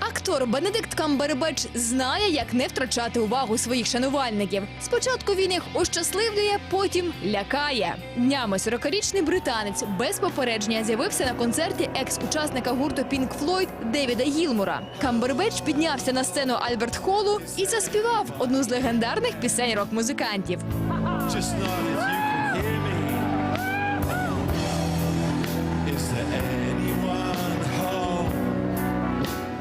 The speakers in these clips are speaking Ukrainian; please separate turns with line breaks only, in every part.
Актор Бенедикт Камбербеч знає, як не втрачати увагу своїх шанувальників. Спочатку він їх ощасливлює, потім лякає. Днями 40-річний британець без попередження з'явився на концерті екс-учасника гурту Pink Floyd Девіда Гілмура. Камбербеч піднявся на сцену Альберт Холу і заспівав одну з легендарних пісень рок-музикантів.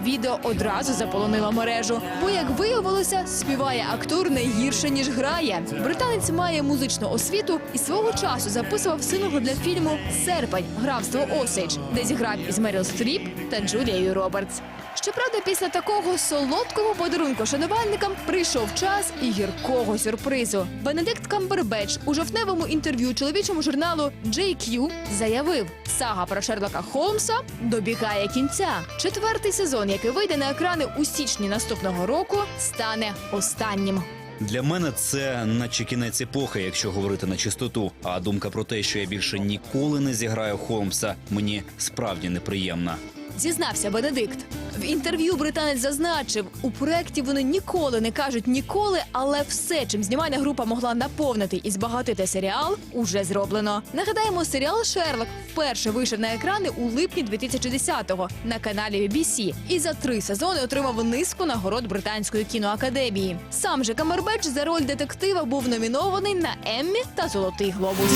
Відео одразу заполонило мережу, бо, як виявилося, співає актор не гірше ніж грає. Британець має музичну освіту і свого часу записував сингл для фільму Серпень графство Осейдж, де зіграв із Меріл Стріп та Джулією Робертс. Щоправда, після такого солодкого подарунку шанувальникам прийшов час і гіркого сюрпризу. Бенедикт Камбербеч у жовтневому інтерв'ю чоловічому журналу JQ заявив, сага про Шерлока Холмса добігає кінця. Четвертий сезон, який вийде на екрани у січні наступного року, стане останнім.
Для мене це наче кінець епохи, якщо говорити на чистоту. А думка про те, що я більше ніколи не зіграю Холмса, мені справді неприємна.
Зізнався Бенедикт. В інтерв'ю британець зазначив, у проєкті вони ніколи не кажуть ніколи, але все, чим знімальна група могла наповнити і збагатити серіал, уже зроблено. Нагадаємо, серіал Шерлок вперше вийшов на екрани у липні 2010-го на каналі BBC і за три сезони отримав низку нагород британської кіноакадемії. Сам же Камербеч за роль детектива був номінований на Еммі та Золотий глобус.